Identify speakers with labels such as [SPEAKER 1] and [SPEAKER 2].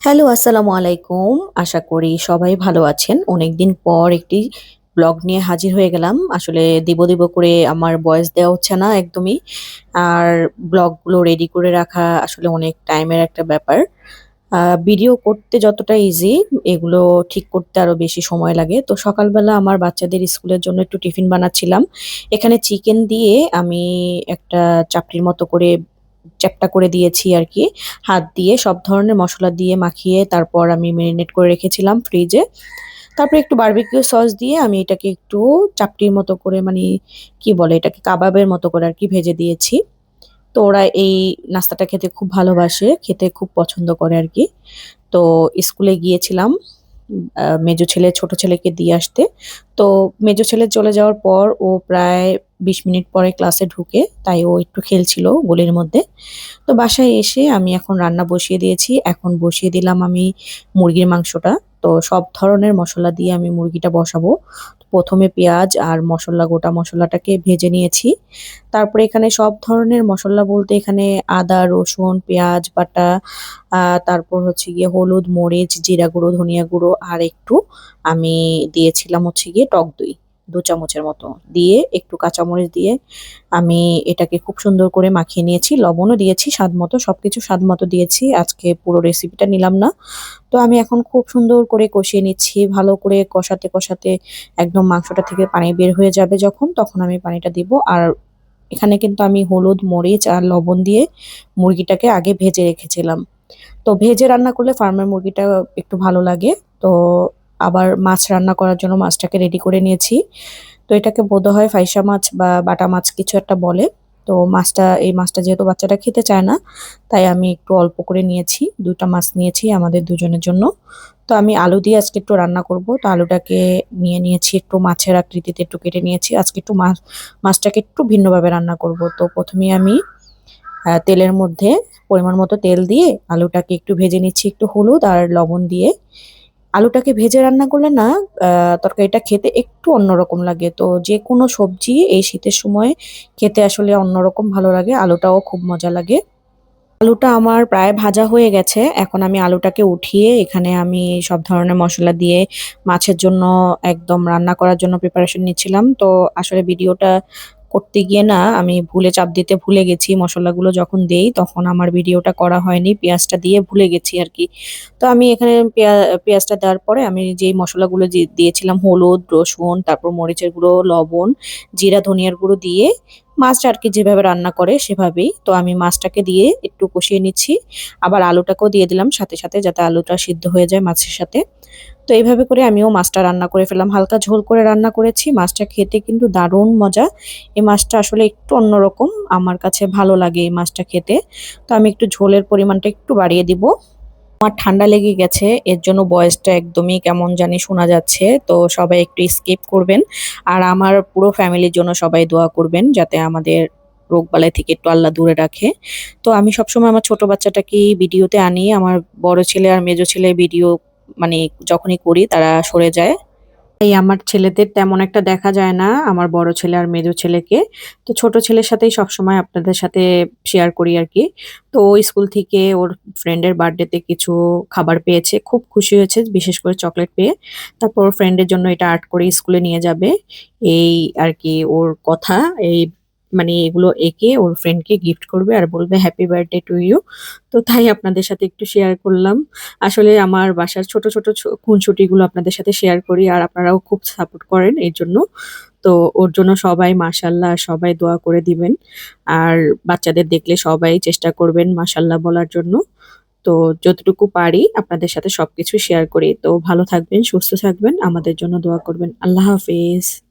[SPEAKER 1] Hello, আসসালামু আলাইকুম। আশা করি সবাই ভালো আছেন। অনেকদিন পর একটি ব্লগ নিয়ে হাজির হয়ে গেলাম। আসলে দিব, দিব করে আমার ভয়েস দেওয়া হচ্ছে না একদমই। আর ব্লগগুলো রেডি করে রাখা আসলে অনেক টাইমের একটা ব্যাপার। ভিডিও করতে যতটা ইজি, এগুলো ঠিক করতে আরও বেশি সময় লাগে। তো সকালবেলা আমার বাচ্চাদের স্কুলের জন্য একটু টিফিন বানাচ্ছিলাম। এখানে চিকেন দিয়ে আমি একটা চাপটির মতো করে চ্যাপ্টা করে দিয়েছি আর কি হাত দিয়ে সব ধরনের মশলা দিয়ে মাখিয়ে তারপর আমি মেরিনেট করে রেখেছিলাম ফ্রিজে। তারপরে একটু বার্বিকিউ সস দিয়ে আমি এটাকে একটু চাপটির মতো করে মানে কি বলে এটাকে কাবাবের মতো করে আর কি ভেজে দিয়েছি। তো ওরা এই নাস্তাটা খেতে খুব ভালোবাসে, খেতে খুব পছন্দ করে আর কি তো স্কুলে গিয়েছিলাম মেজো ছেলে, ছোট ছেলেকে দিয়ে আসতে। তো মেজো ছেলে চলে যাওয়ার পর ও প্রায় ২০ মিনিট পরে ক্লাসে ঢুকে, তাই ও একটু খেলছিল গলির মধ্যে। তো বাসায় এসে আমি এখন রান্না বসিয়ে দিয়েছি। এখন বসিয়ে দিলাম আমি মুরগির মাংসটা। তো সব ধরনের মশলা দিয়ে আমি মুরগিটা বসাবো। প্রথমে পেঁয়াজ আর মশলা গোটা মশলাটাকে ভেজে নিয়েছি। তারপরে এখানে সব ধরনের মশলা বলতে এখানে আদা, রসুন, পেঁয়াজ বাটা, তারপর হচ্ছে গিয়ে হলুদ, মরিচ, জিরা গুঁড়ো, ধনিয়া গুঁড়ো আর একটু আমি দিয়েছিলাম হচ্ছে গিয়ে টক দই। ২ চামচের মতো। দিয়ে একটু কাঁচামরিচ দিয়ে আমি এটাকে খুব সুন্দর করে মাখিয়ে নিয়েছি। লবণও দিয়েছি স্বাদ মতো সব কিছু স্বাদ মতো দিয়েছি। আজকে পুরো রেসিপিটা নিলাম না। তো আমি এখন খুব সুন্দর করে কষিয়ে নিচ্ছি। ভালো করে কষাতে, কষাতে একদম মাংসটা থেকে পানি বের হয়ে যাবে যখন, তখন আমি পানিটা দিব। আর এখানে কিন্তু আমি হলুদ, মরিচ আর লবণ দিয়ে মুরগিটাকে আগে ভেজে রেখেছিলাম। তো ভেজে রান্না করলে ফার্মের মুরগিটা একটু ভালো লাগে। তো আবার মাছ রান্না করার জন্য মাছটাকে রেডি করে নিয়েছি। তো এটাকে বোধহয় ফাইসা মাছ বা বাটা মাছ কিছু একটা বলে। তো মাছটা এই মাছটা যেহেতু বাচ্চাটা খেতে চায় না, তাই আমি একটু অল্প করে নিয়েছি। ২ টা মাছ নিয়েছি আমাদের দুজনের জন্য। তো আমি আলু দিয়ে আজকে একটু রান্না করব। তো আলুটাকে নিয়ে নিয়েছি একটু মাছের আকৃতিতে একটু কেটে নিয়েছি। আজকে একটু মাছ মাছটাকে একটু ভিন্নভাবে রান্না করব। তো ১ম এই আমি তেলের মধ্যে পরিমাণ মতো তেল দিয়ে আলুটাকে একটু ভেজে নিচ্ছি একটু হলুদ আর লবণ দিয়ে। আলুটাকে ভেজে রান্না করলে না তরকারিটা খেতে একটু অন্যরকম লাগে। তো যে কোনো সবজি এই শীতের সময় খেতে আসলে অন্যরকম ভালো লাগে। আলুটাও খুব মজা লাগে। আলুটা আমার প্রায় ভাজা হয়ে গেছে। এখন আমি আলুটাকে উঠিয়ে এখানে আমি সব ধরনের মশলা দিয়ে মাছের জন্য একদম রান্না করার জন্য প্রিপারেশন নিচ্ছিলাম। তো আসলে ভিডিওটা করতে গিয়ে না আমি ভুলে চাপ দিতে ভুলে গেছি। মসলাগুলো যখন দেই তখন আমার ভিডিওটা করা হয়নি। পেঁয়াজটা দিয়ে ভুলে গেছি আর কি তো আমি এখানে পেঁয়া পেঁয়াজটা দেওয়ার পরে আমি যে দিয়েছিলাম হলুদ, রসুন, তারপর মরিচের গুঁড়ো, লবণ, জিরা, ধনিয়ার গুঁড়ো দিয়ে মাছটা আর কি যেভাবে রান্না করে সেভাবেই। তো আমি মাছটাকে দিয়ে একটু কষিয়ে নিচ্ছি। আবার আলুটাকেও দিয়ে দিলাম সাথে, সাথে যাতে আলুটা সিদ্ধ হয়ে যায় মাছের সাথে। তো এইভাবে করে আমিও মাছটা রান্না করে ফেললাম। হালকা ঝোল করে রান্না করেছি। মাছটা খেতে কিন্তু দারুণ মজা। এই মাছটা আসলে একটু অন্যরকম। আমার কাছে ভালো লাগে এই মাছটা খেতে। তো আমি একটু ঝোলের পরিমাণটা একটু বাড়িয়ে দিব। আমার ঠান্ডা লেগে গেছে। এর জন্য ভয়েসটা একদমই কেমন জানি শোনা যাচ্ছে। তো সবাই একটু স্কিপ করবেন। আর আমার পুরো ফ্যামিলির জন্য সবাই দোয়া করবেন যাতে আমাদের রোগবালাই থেকে একটু আল্লাহ দূরে রাখে। তো আমি সবসময় আমার ছোট বাচ্চাটাকেই ভিডিওতে আনি। আমার বড় ছেলে আর মেজো ছেলে ভিডিও মানে যখনই করি তারা সরে যায়। তাই আমার ছেলেদের তেমন একটা দেখা যায় না, আমার বড় ছেলে আর মেজো ছেলেকে। তো ছোট ছেলের সাথেই সবসময় আপনাদের সাথে শেয়ার করি আর কি তো স্কুল থেকে ওর ফ্রেন্ডের বার্থডেতে কিছু খাবার পেয়েছে। খুব খুশি হয়েছে বিশেষ করে চকলেট পেয়ে। তারপর ফ্রেন্ডের জন্য এটা আর্ট করে স্কুলে নিয়ে যাবে। এই আর কি ওর কথা। এই মানে এগুলো এঁকে ওর ফ্রেন্ডকে গিফট করবে আর বলবে হ্যাপি বার্থডে টু ইউ। তো তাই আপনাদের সাথে একটু শেয়ার করলাম। আসলে আমার বাসার ছোট, ছোট ছ খুনসুটিগুলো আপনাদের সাথে শেয়ার করি আর আপনারাও খুব সাপোর্ট করেন এর জন্য। তো ওর জন্য সবাই মাশাআল্লাহ সবাই দোয়া করে দিবেন। আর বাচ্চাদের দেখলে সবাই চেষ্টা করবেন মাশাআল্লাহ বলার জন্য। তো যতটুকু পারি আপনাদের সাথে সবকিছু শেয়ার করি। তো ভালো থাকবেন, সুস্থ থাকবেন, আমাদের জন্য দোয়া করবেন। আল্লাহ হাফেজ।